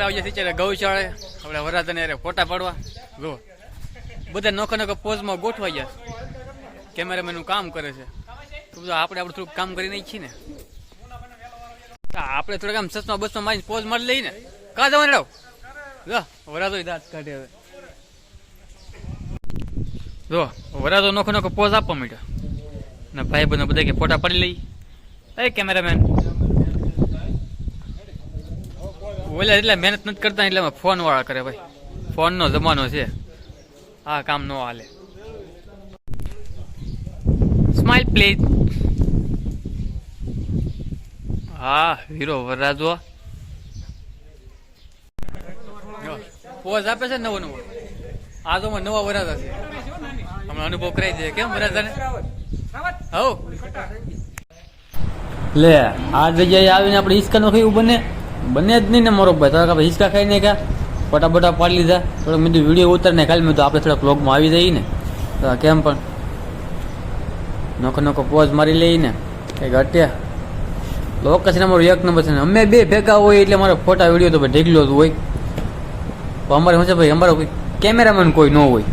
આપણે આવીએ છીએ ત્યારે ગૌશાળે. આપણે વરાતને અરે ફોટા પાડવા. જો બધા નોખો નોખો પોઝમાં ગોઠવાઈ ગયા કેમેરામેનનું કામ કરે છે. આપણે આપણે થોડુંક કામ કરી છીએ ને. આપણે થોડાક આમ સસમા બસમાં મારી પોઝ મારી લઈને કા જવાનું રાવ જો વરાતો દાંત કાઢે હવે. જો વરાતો નોખો નોખો પોઝ આપવા માંડ્યો. ને ભાઈ બંધો બધા કે ફોટા પડી લઈ. એ કેમેરામેન. ઓલા એટલે મહેનત નથી કરતા એટલે ફોન વાળા કરે ભાઈ. ફોન નો જમાનો છે. આ કામ નો હાલે. સ્માઇલ પ્લીઝ હા, હીરો વરરાજો. પોઝ આપે છે નવો નવો? આ તો નવા વરરાજા છે. હમણાં અનુભવ કરાઈ દે કેમ વરાજાને હવ. લે, આ જગ્યાએ આવીને આપણે હિંચકા નો એવું બને બને જ નહીં ને મારો ભાઈ. તારા હિંચકા ખાઈ નહીં કા ફટા ફટા પાડી લીધા. થોડોક મેં વીડિયો ઉતાર ને કાલે મેં તો આપણે થોડાક વ્લોગમાં આવી જઈએ ને. તો કેમ પણ? નોખો નોખો પોઝ મારી લઈએ ને. કંઈક અટ્યા ને અમારું એક નંબર છે ને. અમે બે ભેગા હોય એટલે મારો ફોટા વીડિયો તો ભાઈ ઢીકલો હોય. તો અમારે શું છે ભાઈ? અમારો કેમેરામેન કોઈ ન હોય.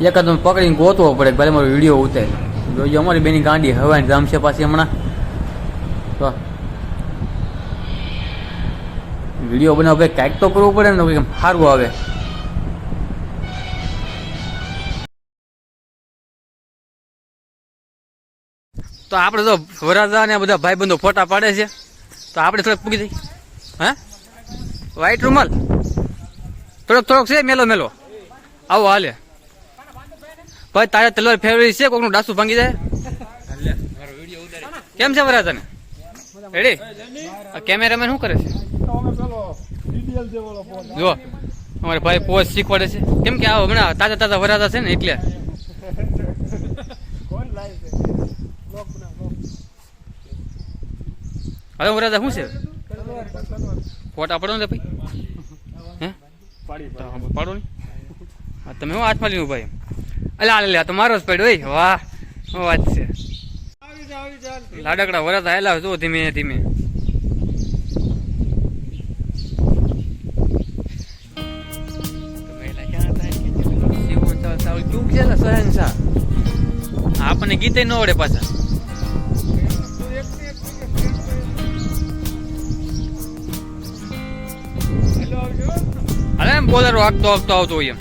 એકાદ પકડીને ગોતવો પડે ભલે મારો વીડિયો ઉતારે. જોઈએ અમારી બેની ગાંડી હવાની જામ છે પાછી હમણાં. તો વીડિયો બનાવ ભાઈ કાંઈક તો કરવું પડે ને કંઈક સારું આવે. તો આપણે તો વરાજા ને બધા ભાઈબંધો ફોટા પાડે છે. તો આપણે થોડાક પૂગી જઈએ હા? વ્હાઈટ રૂમાલ થોડોક થોડોક છે મેલો મેલો. આવો હાલે. ભાઈ તારે તલવાર ફેરવી છે કોકનું ડાસું ભાંગી જાય? કેમ છે વરાજાને રેડી કેમેરામેન શું કરે છે? જો, અમારે ભાઈ પોસ શીખવાડે છે. કેમ કે આ હમણાં તાજા તાજા વરાતા છે ને એટલે. હવે વરાજા શું છે? ફોટા પડો ને ભાઈ. હે? પાડો ને. તમે હું હાથમાં લીધું ભાઈ? અલા આ તો મારો જ પડ્યો વાહ વાત છે. લાડકડા વરાતા હેલા જો ધીમે ધીમે. આપણને ગીતે ન આવડે પાછા. અરે બોલેરો આગતો આવતો આવતો હોય એમ.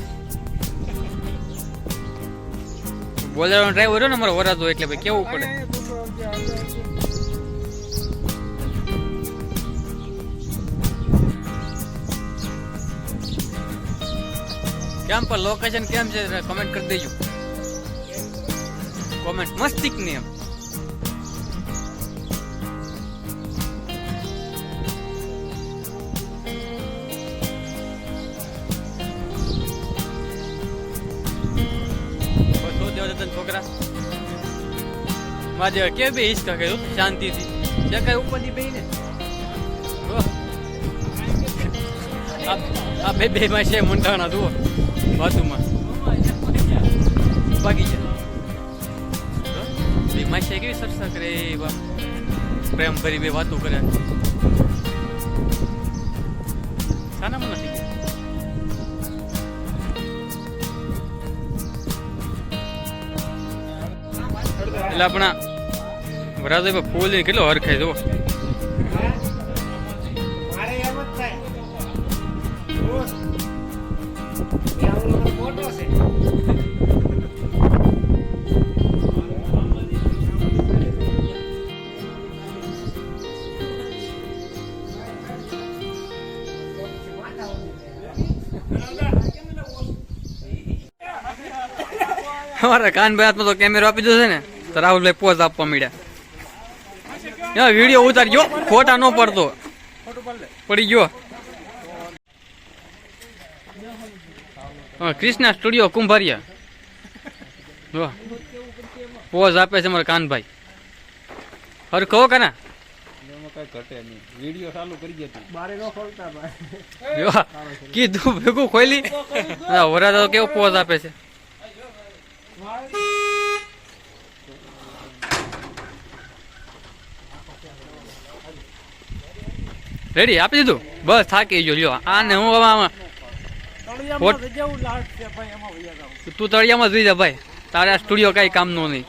બોલરો ડ્રાઈવર ને અમારો વરાતો એટલે ભાઈ કેવું પડે. કેમ પણ લોકેશન કેમ છે કમેન્ટ કરી દેજો. કોમેન્ટ મસ્તિકની એમ કે બે હિંચકા કર્યું શાંતિથી. જે કઈ ઉપરથી બે ને? બે માં છે મુંડાણા જુઓ. બાજુમાં. બાકી હો. બે માં છે કેવી સરસા કરે બા પ્રેમ ભરી બે વાતો કરે સાના મને નથી એટલે આપણા વરાજાઈ ફૂલ કેટલો હરખાય જુઓ. એ મોટો છે. અમારા કાનભાઈ હાથમાં તો કેમેરો આપી દીધો છે ને, તો રાહુલભાઈ પોઝ આપવા મળ્યા વીડિયો ઉતારજો ફોટા ન પડતો. પડી ગયો. ક્રિષ્ના સ્ટુડિયો કુંભારિયા. જો પોઝ આપે છે કાનભાઈ કાના મારે ન ખોલતા ભાઈ જો કીધું, ભેગું ખોલી. વરાદા કેવો પોઝ આપે છે. રેડી આપી દીધું? બસ થાકી ગયો. લ્યો આને હું હવે તું તળિયામાં જઈ જા ભાઈ. તારે આ સ્ટુડિયો કઈ કામનો નહીં.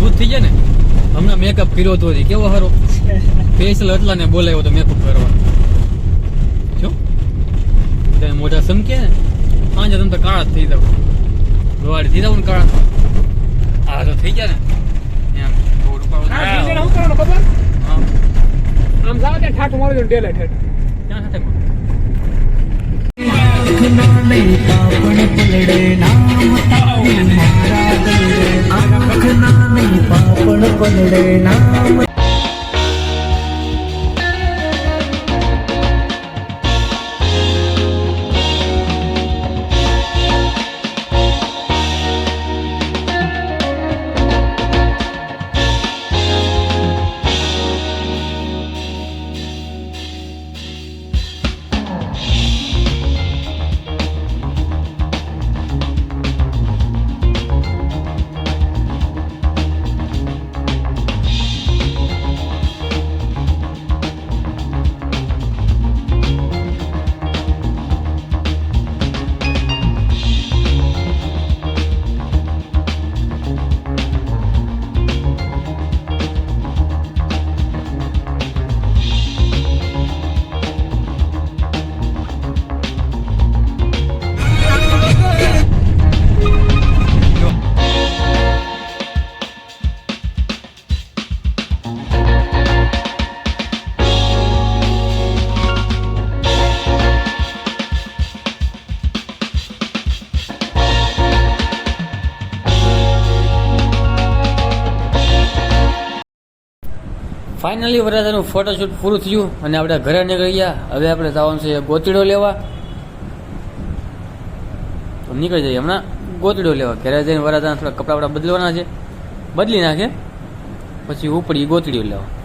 ભૂત થઈ જાય ને હમણાં મેકઅપ કર્યો તો કેવો સારો? ફેશિયલ એટલા ને બોલાવ્યો તો મેકઅપ કરવા. જો તમે મોઢા સમકે ને સાંજે તમે તો કાળા જ થઈ જાવ લોવાડી થઈ જાવ ને કાળા. હા તો થઈ ગયા ને. એમ બહુ રૂપાળો આ ખબર? હા. આમ જાવ ત્યાં ઠાઠ મળ્યો ડેલે ઠેઠ. ક્યાં સાથે પલડે கொண்டேனா ફાઇનલી વરરાજાનું ફોટોશૂટ પૂરું થયું અને આપણે ઘરે નીકળી ગયા. હવે આપણે જવાનું છે ગોતીડો લેવા. તો નીકળી જઈએ હમણાં. ગોતીડો લેવા. ઘરે જઈને વરરાજાના થોડા કપડા બદલવાના છે. બદલી નાખે. પછી ઉપડી ગોતડીઓ લેવા.